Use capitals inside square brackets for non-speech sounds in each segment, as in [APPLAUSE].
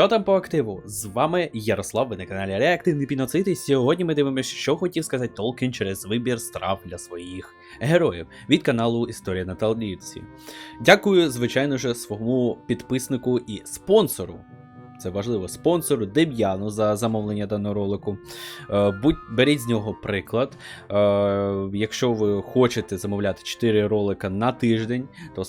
Що там по активу? З вами Ярослав, ви на каналі Реактивний Піноцид, і сьогодні ми дивимося, що хотів сказати Толкін через вибір страв для своїх героїв від каналу Історія на Талдівці. Дякую, звичайно ж, своєму підписнику і спонсору. Це важливо, спонсору Дем'яну за замовлення даного ролику. Е, будь, беріть з нього приклад. Е, якщо ви хочете замовляти 4 ролика на тиждень, то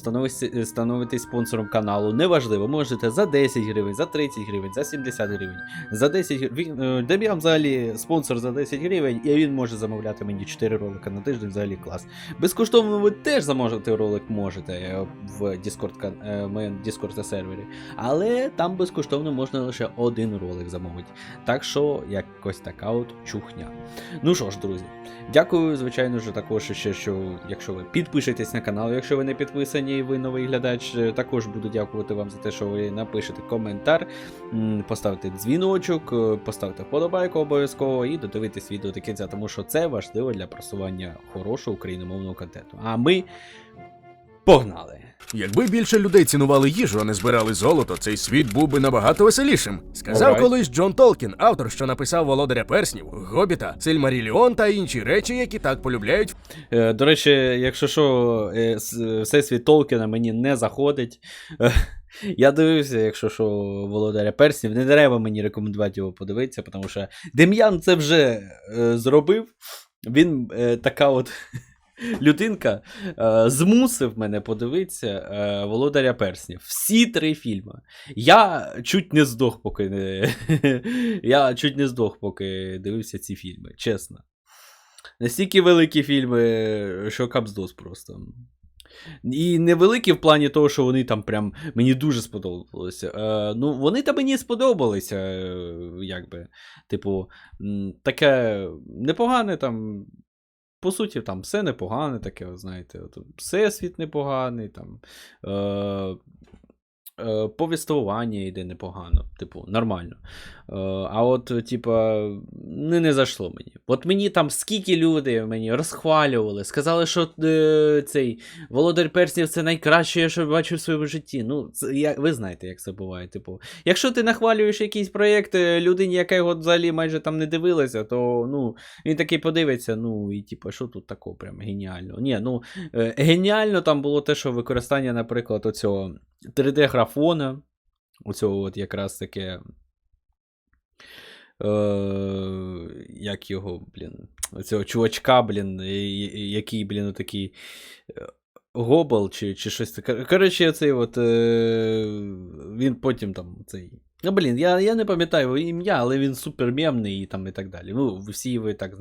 становитесь, спонсором каналу. Неважливо, можете за 10 гривень, за 30 гривень, за 70 гривень, за 10 гривень. Дем'ян взагалі спонсор за 10 гривень, і він може замовляти мені 4 ролика на тиждень, взагалі клас. Безкоштовно ви теж замовити ролик можете е, в Discord, моєму Discord сервері. Але там безкоштовно можна лише один ролик замовити. Так що якось така от чухня. Ну що ж, друзі, дякую, звичайно ж, також ще, що якщо ви підпишетесь на канал, якщо ви не підписані і ви новий глядач, е, також буду дякувати вам за те, що ви напишете коментар, поставите дзвіночок, е, поставте вподобайку обов'язково і додивитесь відео до кінця, тому що це важливо для просування хорошого україномовного контенту. А ми погнали! Якби більше людей цінували їжу, а не збирали золото, цей світ був би набагато веселішим. Сказав Alright. колись Джон Толкін, автор, що написав Володаря перснів, Гобіта, Сильмаріліон та інші речі, які так полюбляють Е, До речі, якщо що, е, с- всесвіт Толкіна мені не заходить. Е, Я дивився, якщо що, Володаря Перснів, не треба мені рекомендувати його подивитися, тому що Дем'ян це вже е, зробив. Він е, така от людинка е, змусив мене подивитися е, Володаря Перснів. Всі три фільми. Я чуть не здох, поки не. [LAUGHS] Я чуть не здох, поки дивився ці фільми, чесно. Настільки великі фільми, що капздос просто. І невеликі в плані того, що вони там прям мені дуже сподобалися. Е, ну, вони там мені сподобалися, е, якби. Типу, таке непогане там. По суті, там все непогане, таке, знаєте, от, всесвіт непоганий, там. Е, е, повествування йде непогано, типу, нормально. Е, а от, типа, не, не зайшло мені. От мені там скільки люди мені розхвалювали, сказали, що е, цей Володар Перснів це найкраще, що бачив в своєму житті. Ну, це, я, ви знаєте, як це буває. Типу, якщо ти нахвалюєш якийсь проєкт людині, яка його взагалі майже там не дивилася, то ну, він такий подивиться, ну і типу, що тут такого прям геніального? Ні, ну геніально там було те, що використання, наприклад, оцього 3D-графона, оцього от якраз таке. Е, як його, блін, оцього чувачка, блін, який, блін, такий Гобл чи, чи щось таке. Коротше, цей от. Е, він потім там цей. Ну, блін, я, я не пам'ятаю його ім'я, але він супермемний і там і так далі. Ну, всі ви так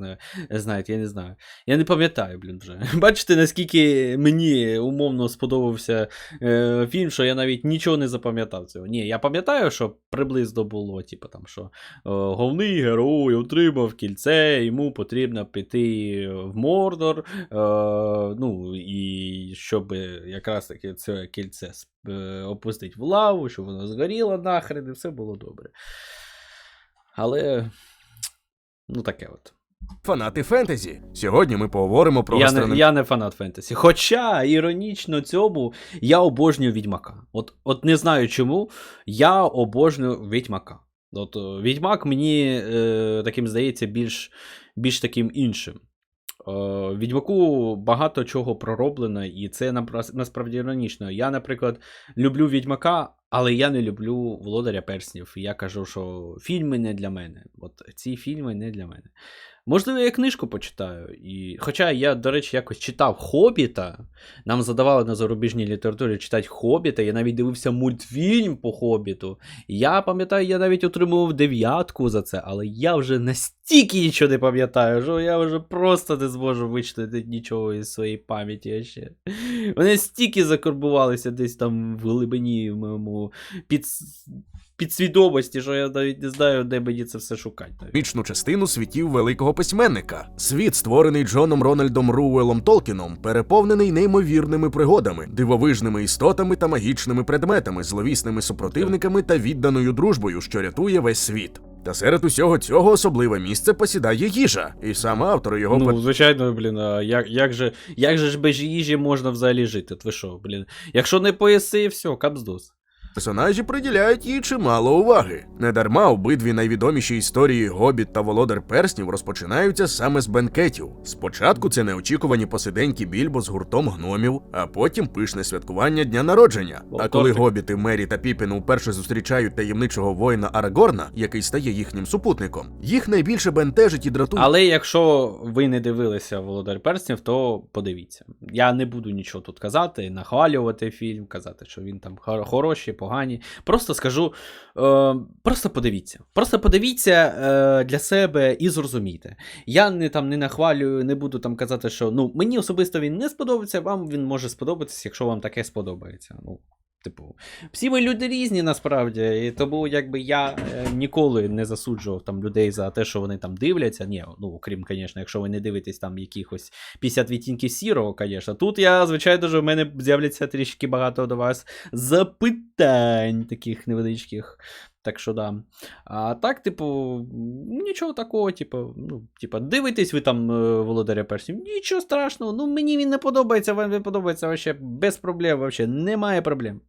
знаєте, я не знаю. Я не пам'ятаю, блін, вже. [LAUGHS] Бачите, наскільки мені умовно сподобався е, фільм, що я навіть нічого не запам'ятав цього. Ні, я пам'ятаю, що приблизно було, типу там, що е, головний герой отримав кільце, йому потрібно піти в Мордор, е, ну, і щоб якраз таки це кільце е, опустити в лаву, щоб воно згоріло нахрен, і все було добре. Але. Ну, таке от. фанати фентезі. Сьогодні ми поговоримо про Я не, я не фанат фентезі. Хоча, іронічно цьому, я обожнюю Відьмака. От, от не знаю чому, я обожнюю Відьмака. От, е, Відьмак мені е, таким здається більш, більш таким іншим. Е, Відьмаку багато чого пророблено, і це насправді іронічно. Я, наприклад, люблю Відьмака, але я не люблю Володаря Перснів. Я кажу, що фільми не для мене. От ці фільми не для мене. Можливо, я книжку почитаю. І... Хоча я, до речі, якось читав Хобіта. Нам задавали на зарубіжній літературі читати Хобіта. Я навіть дивився мультфільм по Хобіту. Я пам'ятаю, я навіть отримував дев'ятку за це, але я вже настільки нічого не пам'ятаю, що я вже просто не зможу вичитати нічого із своєї пам'яті ще. Вони стільки закорбувалися десь там в глибині в моєму під... підсвідомості, що я навіть не знаю, де мені це все шукати. навіть. Мічну частину світів великого письменника. Світ, створений Джоном Рональдом Руелом Толкіном, переповнений неймовірними пригодами, дивовижними істотами та магічними предметами, зловісними супротивниками та відданою дружбою, що рятує весь світ. Та серед усього цього особливе місце посідає їжа, і сам автор його Ну, звичайно, блін, а як, як, же, як же ж без їжі можна взагалі жити? От ви що, блін? Якщо не поїси, все, капздос. Персонажі приділяють їй чимало уваги. Недарма обидві найвідоміші історії Гобіт та Володар Перснів розпочинаються саме з бенкетів. Спочатку це неочікувані посиденьки Більбо з гуртом гномів, а потім пишне святкування дня народження. А коли. Гобіти, Мері та Піпін вперше зустрічають таємничого воїна Арагорна, який стає їхнім супутником, їх найбільше бентежить і дратує. Але якщо ви не дивилися Володар Перснів, то подивіться. Я не буду нічого тут казати, нахвалювати фільм, казати, що він там хор- хороший, погані. Просто скажу, е, просто подивіться. Просто подивіться е, для себе і зрозумійте. Я не там не нахвалюю, не буду там казати, що ну мені особисто він не сподобається, вам він може сподобатися, якщо вам таке сподобається. Ну, Типу, всі ми люди різні насправді, і тому якби я е, ніколи не засуджував там людей за те, що вони там дивляться. Ні, ну окрім, звісно, якщо ви не дивитесь там якихось 50 відтінків сірого, звісно. Тут я, звичайно, ж, в мене з'являться трішки багато до вас запитань таких невеличких. Так що да. А так, типу, нічого такого, типу, ну, типу, дивитесь ви там е, Володаря Перснів, нічого страшного. Ну, мені він не подобається, вам він подобається вообще без проблем, вообще, немає проблем.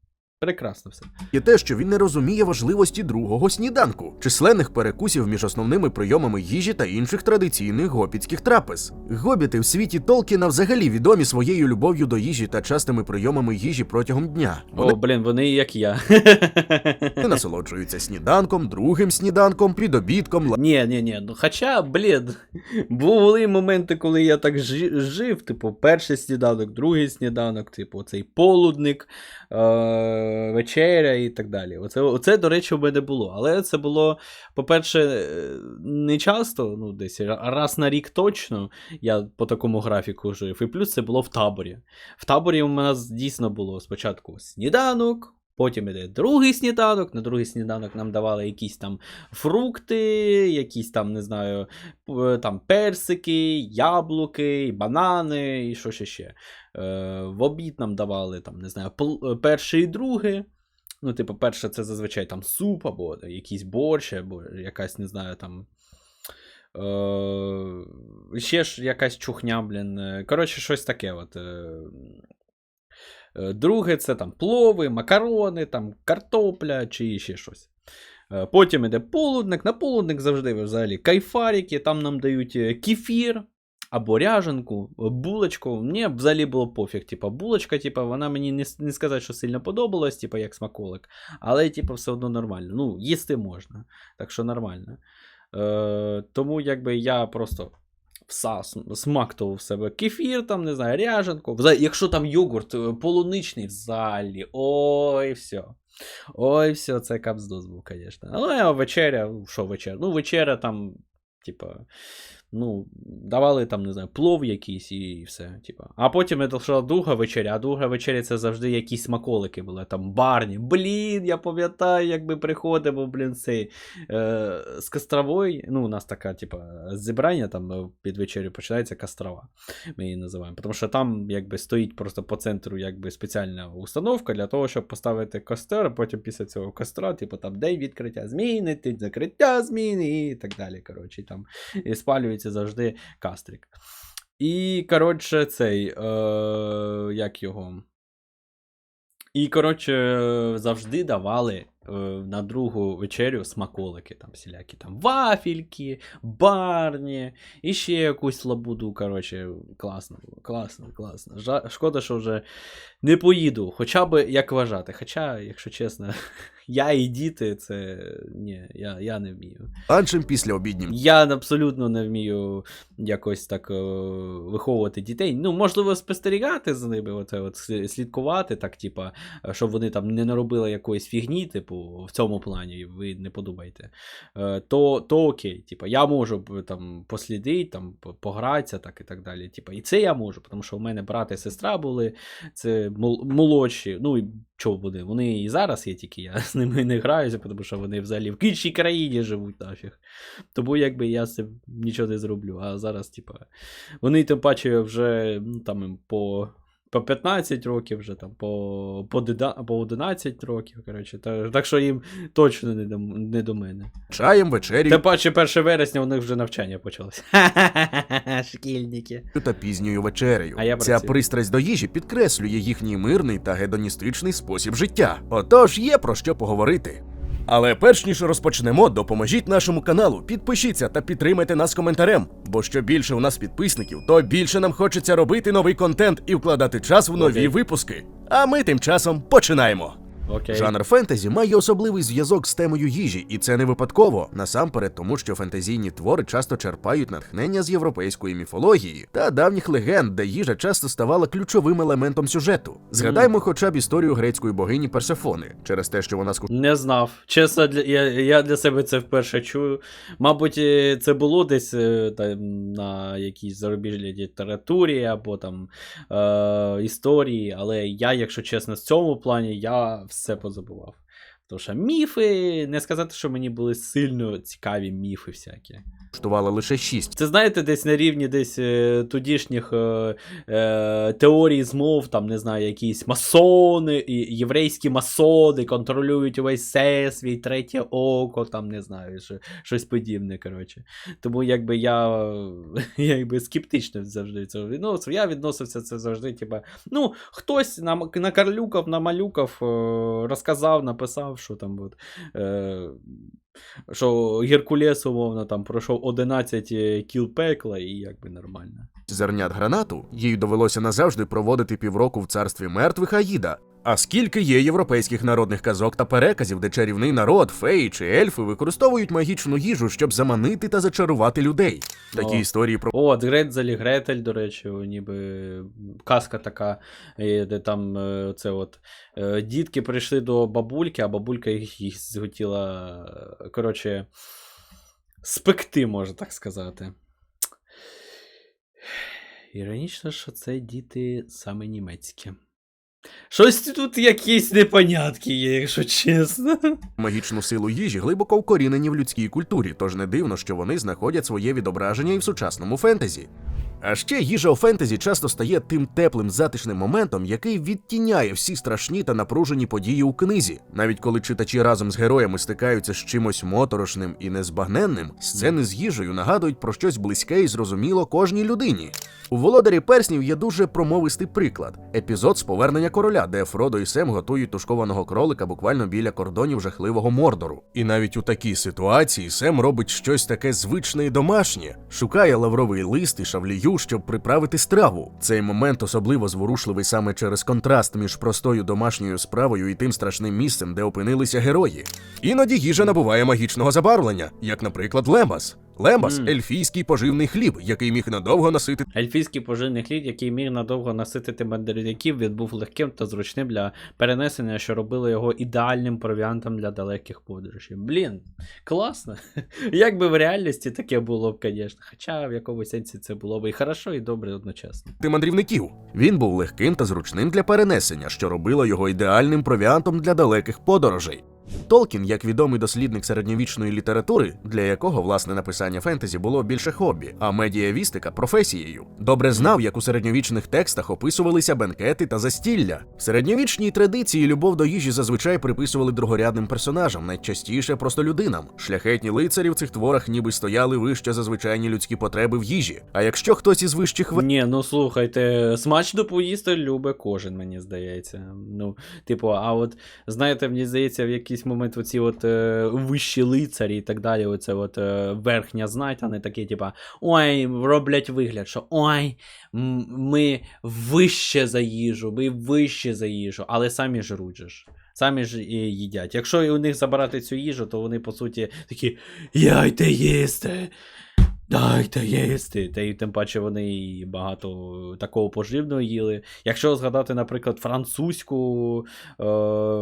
Прекрасно все. І те, що він не розуміє важливості другого сніданку, численних перекусів між основними прийомами їжі та інших традиційних гопітських трапез. Гобіти в світі Толкіна взагалі відомі своєю любов'ю до їжі та частими прийомами їжі протягом дня. Вони О, блін, вони як я. насолоджуються сніданком, другим сніданком, підобідком, Ні, ні, ні. Ну хоча, блін, були моменти, коли я так жи- жив, типу, перший сніданок, другий сніданок, типу, цей полудник, е- вечеря і так далі. Оце, оце, до речі, у мене було. Але це було, по-перше, е, не часто, ну, десь раз на рік точно я по такому графіку жив. І плюс це було в таборі. В таборі у нас дійсно було спочатку сніданок. Потім іде другий сніданок. На другий сніданок нам давали якісь там фрукти, якісь там, не знаю, там персики, яблуки, банани і що ще ще. Е, в обід нам давали там, не знаю, перше і друге. Ну, типу, перше це зазвичай там суп, або якийсь борщ, або якась, не знаю, там. Е, ще ж якась чухня, блін. Коротше, щось таке. От, Е, Друге, це там плови, макарони, там картопля чи ще щось. Е, Потім іде полудник. На полудник завжди взагалі кайфарики, там нам дають е, кефір або ряженку, е, булочку. Мені взагалі було пофіг. Типа, булочка, типа, вона мені не, не сказати, що сильно подобалась, типа, як смаколик, але типа, все одно нормально. Ну, їсти можна, так що нормально. Е, тому якби я просто всас, смактував в себе кефір, там, не знаю, ряженку. Якщо там йогурт е, полуничний взагалі, ой, все. Ой, все, це капздос був, звісно. Але вечеря, ну, що вечеря? Ну, вечеря там, типа, ну, давали там, не знаю, плов якийсь і все. Типа. А потім йшла друга вечеря, а друга вечеря це завжди якісь смаколики були, там барні. Блін, я пам'ятаю, як ми приходимо, блін, цей е, з Кострової. Ну, у нас така, типа, зібрання там е, під вечерю починається Кострова. Ми її називаємо. Тому що там якби стоїть просто по центру якби спеціальна установка для того, щоб поставити костер, а потім після цього костра, типу там день відкриття зміни, день закриття зміни і так далі. Коротше, там і спалюється завжди кастрик. І, коротше, цей. Е, як його. І, коротше, завжди давали е, на другу вечерю смаколики, там всілякі там вафельки, барні, і ще якусь лабуду. Коротше, класно було, класно, класно. Жа- шкода, що вже не поїду, хоча би як вважати. Хоча, якщо чесно, [LAUGHS] я і діти, це ні, я, я не вмію. ланчем після обіднім Я абсолютно не вмію якось так е, виховувати дітей. Ну, можливо, спостерігати за ними, оце, от, слідкувати, так, типа, щоб вони там не наробили якоїсь фігні, типу, в цьому плані, ви не подумайте. Е, то, то окей, типа, я можу там послідити, там, погратися, так і так далі. Типа, і це я можу, тому що в мене брат і сестра були, це мол- молодші. Ну, і чого буде? Вони і зараз є, тільки я з ними не граюся, тому що вони взагалі в іншій країні живуть нафіг. Тому якби я з нічого не зроблю. А зараз, типа, вони тим паче вже ну, там їм по по 15 років, вже там по, по, дида- по 11 років. Коротше, та, так що їм точно не до, не до мене. чаєм, вечерю Тим паче 1 вересня у них вже навчання почалось. [LAUGHS] Шкільники. та пізньою вечерею. А я Ця пристрасть до їжі підкреслює їхній мирний та гедоністичний спосіб життя. Отож є про що поговорити. Але перш ніж розпочнемо, допоможіть нашому каналу, підпишіться та підтримайте нас коментарем. Бо що більше у нас підписників, то більше нам хочеться робити новий контент і вкладати час в нові okay. випуски. А ми тим часом починаємо. Окей. Жанр фентезі має особливий зв'язок з темою їжі, і це не випадково. Насамперед, тому що фентезійні твори часто черпають натхнення з європейської міфології та давніх легенд, де їжа часто ставала ключовим елементом сюжету. Згадаймо хоча б історію грецької богині Персефони, через те, що вона скуштувала Не знав. Чесно, для, я, я для себе це вперше чую. Мабуть, е, це було десь е, там, на якійсь зарубіжній літературі або там е, історії, але я, якщо чесно, в цьому плані я все позабував. Тому що міфи, не сказати, що мені були сильно цікаві міфи всякі. лише шість. Це знаєте, десь на рівні десь е, тодішніх е, е, теорій змов, там, не знаю, якісь масони, і- єврейські масони контролюють увесь всесвіт, третє око, там, не знаю, що, щось подібне, коротше. Тому якби я, е, [LAUGHS] якби скептично завжди цього відносив. Я відносився це завжди, типа, ну, хтось нам- накарлюкав, намалюкав, е, розказав, написав, що там от. Е, що Геркулес, умовно, там пройшов 11 кіл пекла, і якби нормально. зернят гранату, їй довелося назавжди проводити півроку в царстві мертвих Аїда. А скільки є європейських народних казок та переказів, де чарівний народ, феї чи ельфи використовують магічну їжу, щоб заманити та зачарувати людей. Такі О. історії про О, Гретзель Гретель, до речі, ніби казка така, е, де там е, це от е, дітки прийшли до бабульки, а бабулька їх, їх захотіла, е, коротше, спекти, можна так сказати. Іронічно, що це діти саме німецькі. Щось тут якісь непонятки є, якщо чесно. магічну силу їжі глибоко вкорінені в людській культурі, тож не дивно, що вони знаходять своє відображення і в сучасному фентезі. А ще їжа у фентезі часто стає тим теплим затишним моментом, який відтіняє всі страшні та напружені події у книзі. Навіть коли читачі разом з героями стикаються з чимось моторошним і незбагненним, сцени з їжею нагадують про щось близьке і зрозуміло кожній людині. У володарі перснів є дуже промовистий приклад: епізод з повернення короля, де Фродо і Сем готують тушкованого кролика буквально біля кордонів жахливого мордору. І навіть у такій ситуації Сем робить щось таке звичне і домашнє, шукає лавровий лист і шавлію, щоб приправити страву. Цей момент особливо зворушливий саме через контраст між простою домашньою справою і тим страшним місцем, де опинилися герої. Іноді їжа набуває магічного забарвлення, як, наприклад, лембас. Лембас Мм. ельфійський поживний хліб, який міг надовго носити Ельфійський поживний хліб, який міг надовго наситити мандрівників, він був легким та зручним для перенесення, що робило його ідеальним провіантом для далеких подорожей. Блін, класно. [LAUGHS] Як би в реальності таке було б, звісно. Хоча в якомусь сенсі це було б і хорошо, і добре одночасно. Ти мандрівників. Він був легким та зручним для перенесення, що робило його ідеальним провіантом для далеких подорожей. Толкін, як відомий дослідник середньовічної літератури, для якого власне написання фентезі було більше хобі, а медіавістика професією, добре знав, як у середньовічних текстах описувалися бенкети та застілля. В середньовічній традиції любов до їжі зазвичай приписували другорядним персонажам, найчастіше просто людинам. Шляхетні лицарі в цих творах ніби стояли вище за звичайні людські потреби в їжі. А якщо хтось із вищих Ні, ну слухайте, смачно поїсти любить кожен, мені здається. Ну, типу, а от знаєте, мені здається, в якийсь момент оці от е, вищі лицарі і так далі, оце от е, верхня знать, а не такі, типа, ой, роблять вигляд, що ой, ми вище за їжу, ми вище за їжу, але самі жруть же ж. Самі ж і їдять. Якщо у них забирати цю їжу, то вони по суті такі яйте їсти. Дайте їсти. Та й тим паче вони і багато такого поживного їли. Якщо згадати, наприклад, французьку, е,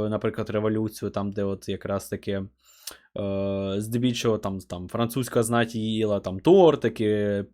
наприклад, революцію, там, де от якраз таки. Е, здебільшого там, там французька знать їла там тортики,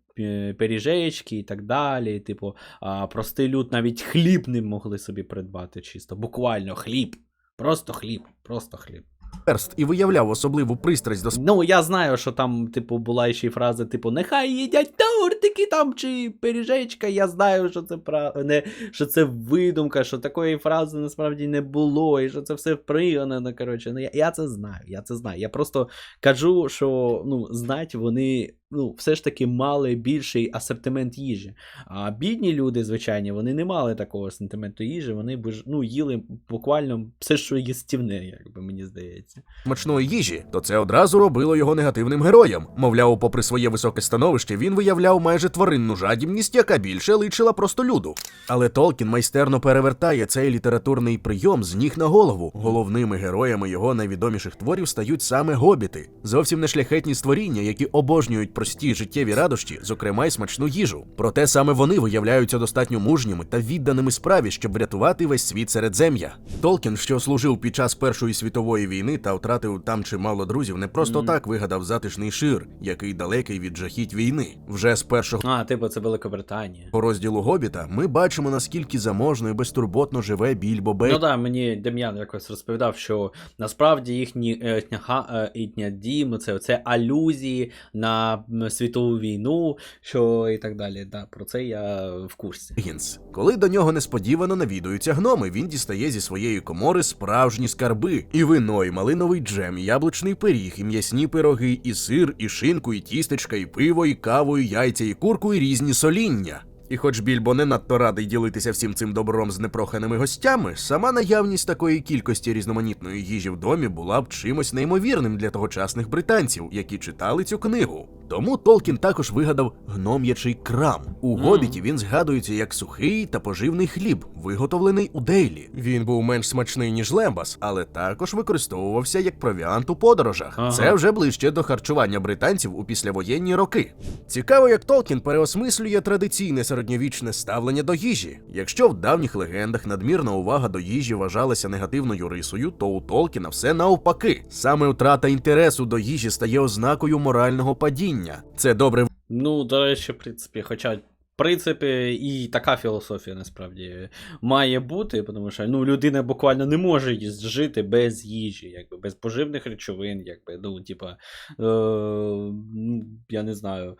пиріжечки і так далі. Типу, а простий люд навіть хліб не могли собі придбати чисто. Буквально хліб. Просто хліб, просто хліб. Перст і виявляв особливу пристрасть до Ну, я знаю, що там, типу, була ще й фраза, типу, нехай їдять тортики там чи пиріжечка. Я знаю, що це пра... не, що це видумка, що такої фрази насправді не було, і що це все пригнано. Коротше, ну я, я це знаю, я це знаю. Я просто кажу, що ну, знать вони. Ну, все ж таки мали більший асортимент їжі. А бідні люди, звичайні, вони не мали такого асортименту їжі, вони б ну, їли буквально все, що їстівне, якби мені здається. смачної їжі, то це одразу робило його негативним героєм. Мовляв, попри своє високе становище, він виявляв майже тваринну жадібність, яка більше личила просто люду. Але Толкін майстерно перевертає цей літературний прийом з ніг на голову. Головними героями його найвідоміших творів стають саме гобіти, зовсім не шляхетні створіння, які обожнюють прості життєві радощі, зокрема й смачну їжу. Проте саме вони виявляються достатньо мужніми та відданими справі, щоб врятувати весь світ Середзем'я. Толкін, що служив під час Першої світової війни та втратив там чимало друзів, не просто так вигадав затишний шир, який далекий від жахіть війни. Вже з першого А, типу, це Великобританія. По розділу Гобіта ми бачимо наскільки заможно і безтурботно живе Більбо Бей. Ну так, мені Дем'ян якось розповідав, що насправді їхні е, ха- е, їхня дім, це, це алюзії на світову війну, що і так далі. Да, про це я в курсі. Гінс. Коли до нього несподівано навідуються гноми, він дістає зі своєї комори справжні скарби: і вино, і малиновий джем, і яблучний пиріг, і м'ясні пироги, і сир, і шинку, і тістечка, і пиво, і каву, і яйця, і курку, і різні соління. І хоч Більбо не надто радий ділитися всім цим добром з непроханими гостями, сама наявність такої кількості різноманітної їжі в домі була б чимось неймовірним для тогочасних британців, які читали цю книгу. Тому Толкін також вигадав гном'ячий крам. У Гобіті він згадується як сухий та поживний хліб, виготовлений у Дейлі. Він був менш смачний, ніж лембас, але також використовувався як провіант у подорожах. Ага. Це вже ближче до харчування британців у післявоєнні роки. Цікаво, як Толкін переосмислює традиційне середньовічне ставлення до їжі. Якщо в давніх легендах надмірна увага до їжі вважалася негативною рисою, то у Толкіна все навпаки. Саме втрата інтересу до їжі стає ознакою морального падіння. Це добре Ну, до речі, в принципі, хоча. В принципі, і така філософія насправді має бути, тому що ну, людина буквально не може жити без їжі, якби без поживних речовин, якби, ну, типа, е, ну, я не знаю.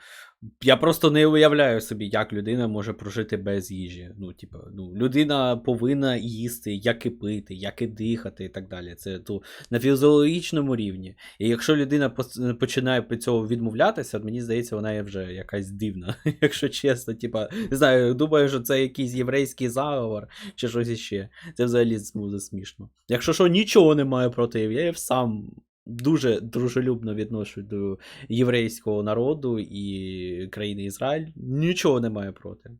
Я просто не уявляю собі, як людина може прожити без їжі. Ну, типа, ну, людина повинна їсти, як і пити, як і дихати, і так далі. Це то, на фізіологічному рівні. І якщо людина починає від цього відмовлятися, мені здається, вона є вже якась дивна, [LAUGHS] якщо чесно. Типа, не знаю, думаю, що це якийсь єврейський заговор чи щось іще. Це взагалі буде смішно. Якщо що, нічого немає проти, я сам. Дуже дружелюбно відношу до єврейського народу і країни Ізраїль. Нічого немає проти.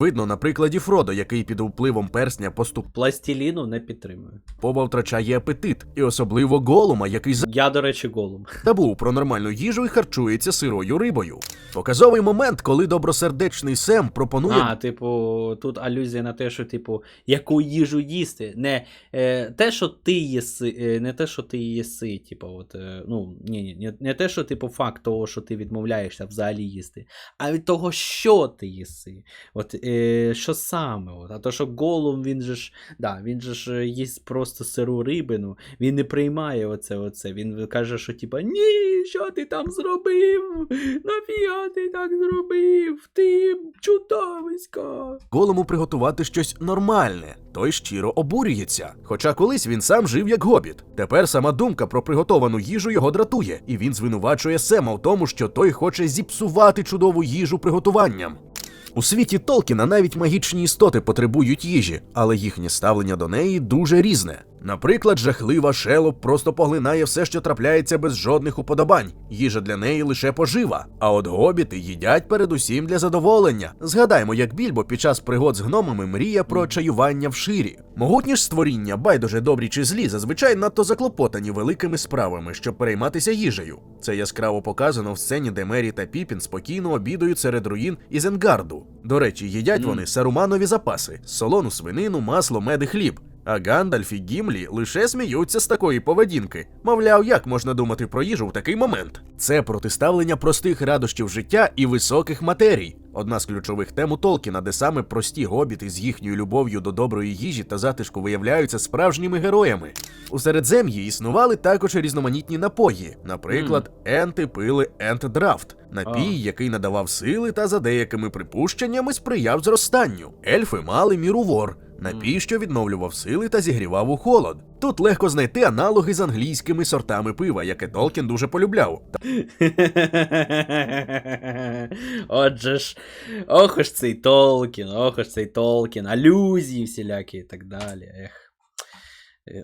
Видно на прикладі Фродо, який під впливом персня поступово Пластиліну не підтримую. втрачає апетит, і особливо голума, який Я, до речі, голум. [LAUGHS] забув про нормальну їжу і харчується сирою рибою. Показовий момент, коли добросердечний Сем пропонує А, типу, тут алюзія на те, що, типу, яку їжу їсти. Не е, те, що ти їси, е, не те, що ти їси, типу, от, е, ну, ні, ні, не, не те, що, типу, факт того, що ти відмовляєшся взагалі їсти, а від того, що ти їси. От, е, що саме? От, а то, що голум, він же ж, да, він же ж е, їсть просто сиру рибину, він не приймає оце, оце. Він каже, що, типу, ні, що ти там зробив? Нафіга ти так зробив? Ти чудовисько. голому приготувати щось нормальне. Той щиро обурюється. Хоча колись він сам жив як гобіт. Тепер сама думка про приготовану їжу його дратує, і він звинувачує Сема в тому, що той хоче зіпсувати чудову їжу приготуванням. У світі Толкіна навіть магічні істоти потребують їжі, але їхнє ставлення до неї дуже різне. Наприклад, жахлива шелоп просто поглинає все, що трапляється без жодних уподобань. Їжа для неї лише пожива. А от гобіти їдять передусім для задоволення. Згадаймо, як Більбо під час пригод з гномами мріє про чаювання в ширі. Могутні ж створіння, байдуже добрі чи злі, зазвичай надто заклопотані великими справами, щоб перейматися їжею. Це яскраво показано в сцені, де Мері та Піпін спокійно обідують серед руїн Ізенгарду. До речі, їдять вони саруманові запаси: солону свинину, масло, мед і хліб. А Гандальф і Гімлі лише сміються з такої поведінки. Мовляв, як можна думати про їжу в такий момент? Це протиставлення простих радощів життя і високих матерій. Одна з ключових тем у Толкіна, де саме прості гобіти з їхньою любов'ю до доброї їжі та затишку виявляються справжніми героями. У середзем'ї існували також різноманітні напої, наприклад, енти пили ентдрафт, напій, який надавав сили та за деякими припущеннями сприяв зростанню. Ельфи мали мірувор, напій, що відновлював сили та зігрівав у холод. Тут легко знайти аналоги з англійськими сортами пива, яке Толкін дуже полюбляв. [LAUGHS] Отже ж, ох ж цей Толкін, ох ж цей Толкін, алюзії всілякі і так далі. Ех.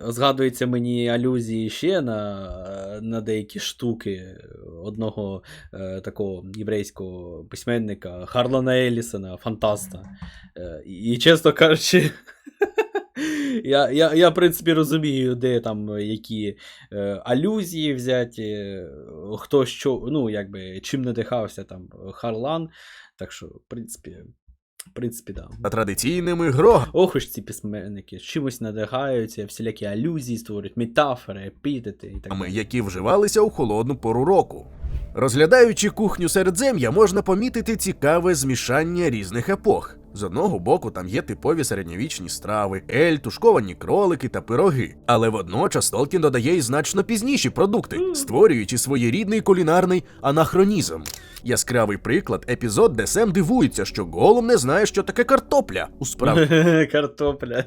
Згадується мені алюзії ще на, на деякі штуки одного е, такого єврейського письменника Харлана Елісона, фантаста. Е, і, чесно кажучи, [LAUGHS] я, я, я, в принципі, розумію, де там які е, алюзії взяті, хто що, ну, якби, чим надихався там Харлан. Так що, в принципі, в принципі, да. Та традиційними гро. Ох уж ці письменники, чимось надихаються, всілякі алюзії створюють, метафори, епітети і так далі. які вживалися у холодну пору року. Розглядаючи кухню середзем'я, можна помітити цікаве змішання різних епох. З одного боку там є типові середньовічні страви, ель, тушковані кролики та пироги. Але водночас Толкін додає й значно пізніші продукти, створюючи своєрідний кулінарний анахронізм. Яскравий приклад епізод, де Сем дивується, що Голум не знає, що таке картопля. У справді. [LAUGHS] Картопля.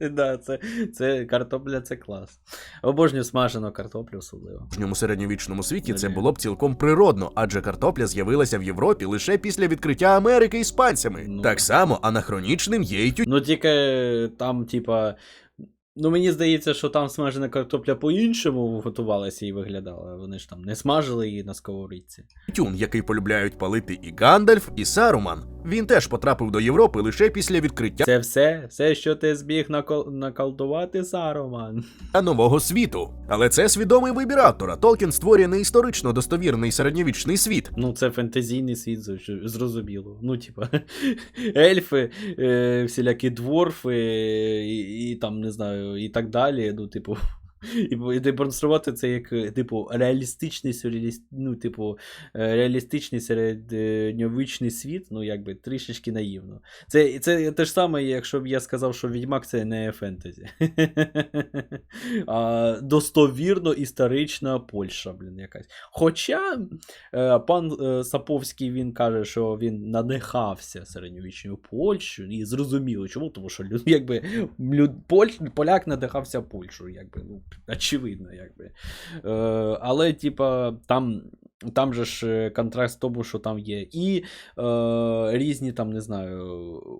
[LAUGHS] да, це, це картопля це клас. Обожнюю смажену картоплю особливо. справжньому середньовічному світі це було б цілком природно, адже картопля з'явилася в Європі лише після відкриття Америки іспанцями. Ну. Так само анахронічним є й тютюн. Ну тільки там, типа. Ну, мені здається, що там смажена картопля по-іншому готувалася і виглядала. Вони ж там не смажили її на сковорідці. тютюн, який полюбляють палити і Гандальф, і Саруман. Він теж потрапив до Європи лише після відкриття Це все, все, що ти зміг накол... наколдувати, Саруман. нового світу. Але це свідомий вибір автора. Толкін створює не історично достовірний середньовічний світ. Ну, це фентезійний світ, зрозуміло. Ну, типа, [LAUGHS] ельфи, е, всілякі дворфи, і, і там, не знаю, і так далі. Ну, типу. І, демонструвати це як, е, типу, реалістичний, сюрреаліст... ну, типу, е, реалістичний середньовічний світ, ну, якби трішечки наївно. Це, це те ж саме, якщо б я сказав, що Відьмак це не фентезі. [LAUGHS] а достовірно історична Польща, блін, якась. Хоча е, пан Саповський він каже, що він надихався середньовічною Польщею, і зрозуміло, чому, тому що якби, люд, поляк надихався Польщею, якби, ну, очевидно, якби. Е, але, типа, там. Там же ж е, контраст в тому, що там є і е, різні там, не знаю,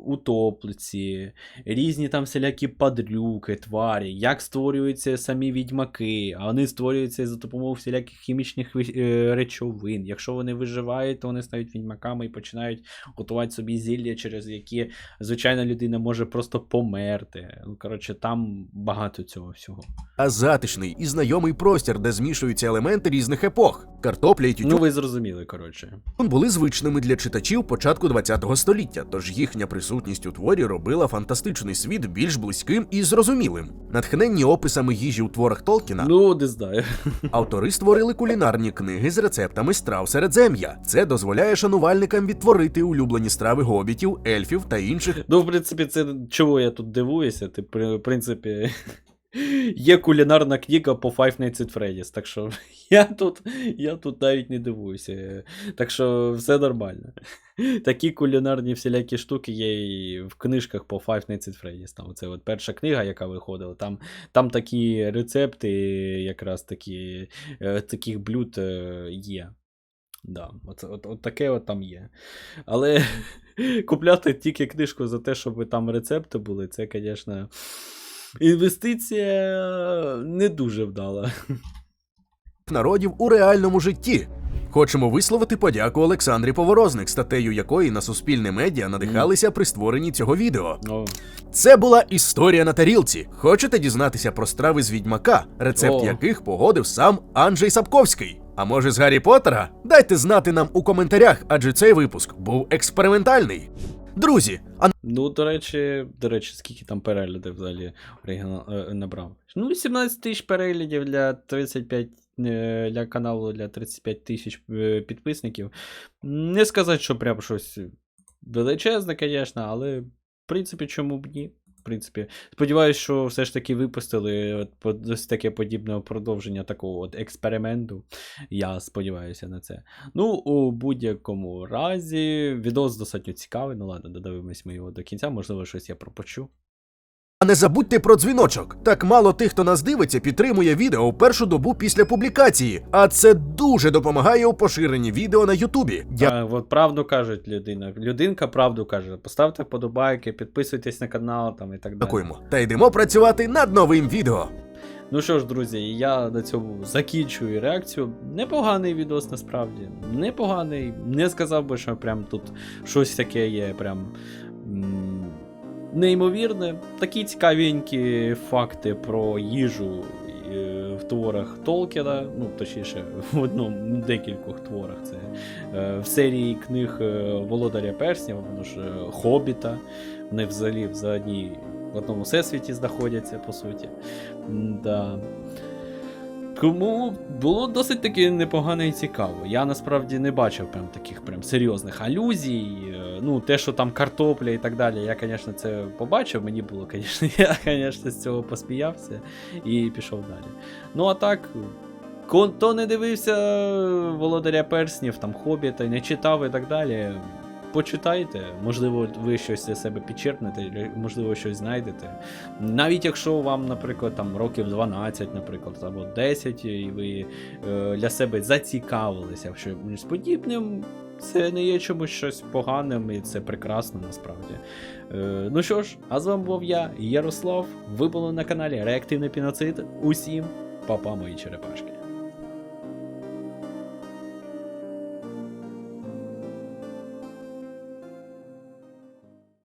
утоплиці, різні там всілякі падрюки, тварі, як створюються самі відьмаки, а вони створюються за допомогою всіляких хімічних е, речовин. Якщо вони виживають, то вони стають відьмаками і починають готувати собі зілля, через які звичайна людина може просто померти. Ну, коротше, там багато цього всього. А затишний і знайомий простір, де змішуються елементи різних епох. Картопля і тютюн Ну, ви зрозуміли, коротше. були звичними для читачів початку ХХ століття, тож їхня присутність у творі робила фантастичний світ більш близьким і зрозумілим. Натхненні описами їжі у творах Толкіна, Ну, не знаю. [LAUGHS] автори створили кулінарні книги з рецептами страв середзем'я. Це дозволяє шанувальникам відтворити улюблені страви гобітів, ельфів та інших Ну, в принципі, це чого я тут дивуюся. Ти, в принципі, є кулінарна книга по Five Nights at Freddy's, так що [LAUGHS] я тут, я тут навіть не дивуюся. Так що все нормально. Такі кулінарні всілякі штуки є і в книжках по Five Nights at Freddy's. Там це от перша книга, яка виходила. Там, там такі рецепти, якраз такі, е, таких блюд е, є. Да, от, от, от таке от там є. Але [LAUGHS] купляти тільки книжку за те, щоб там рецепти були, це, звісно, інвестиція не дуже вдала. народів у реальному житті. Хочемо висловити подяку Олександрі Поворозник, статтею якої на суспільне медіа надихалися при створенні цього відео. Це була історія на тарілці. Хочете дізнатися про страви з відьмака, рецепт яких погодив сам Анджей Сапковський? А може з Гаррі Поттера? Дайте знати нам у коментарях, адже цей випуск був експериментальний. Друзі, а Ну, до речі, до речі, скільки там переглядів взагалі оригінал е, набрав? Ну, 17 тисяч переглядів для 35 е, для каналу для 35 тисяч е, підписників. Не сказати, що прям щось величезне, звісно, але в принципі, чому б ні? В принципі, сподіваюся, що все ж таки випустили досить таке подібне продовження такого от експерименту. Я сподіваюся на це. Ну, у будь-якому разі, відос достатньо цікавий. Ну ладно, додивимось ми його до кінця, можливо, щось я пропочу. Не забудьте про дзвіночок. Так мало тих, хто нас дивиться, підтримує відео в першу добу після публікації, а це дуже допомагає у поширенні відео на Ютубі. Дя- А, от правду кажуть людина. Людинка правду каже. Поставте вподобайки, підписуйтесь на канал там і так далі. Дякуємо. Та йдемо працювати над новим відео. Ну що ж, друзі, я на цьому закінчую реакцію. Непоганий відос насправді. Непоганий. Не сказав би, що прям тут щось таке є прям. Неймовірне, такі цікавенькі факти про їжу е, в творах Толкіна, ну точніше, в одному декількох творах. Це е, в серії книг е, Володаря Персня, воно ж Хобіта. Вони взагалі в одній в одному всесвіті знаходяться, по суті. Да. Кому було досить таки непогано і цікаво. Я насправді не бачив прям таких прям серйозних алюзій. Е, Ну, те, що там картопля і так далі, я, звісно, це побачив. Мені було, звісно, [LAUGHS] я, звісно, з цього посміявся і пішов далі. Ну, а так. Хто не дивився Володаря Перснів, там Хобіта не читав і так далі. Почитайте, можливо, ви щось для себе підчерпнете, можливо, щось знайдете. Навіть якщо вам, наприклад, там років 12, наприклад, або 10, і ви е, для себе зацікавилися щось подібним, це не є чомусь щось поганим, і це прекрасно насправді. Е, ну що ж, а з вами був я, Ярослав. Ви були на каналі Реактивний Піноцид. Усім, папа мої черепашки.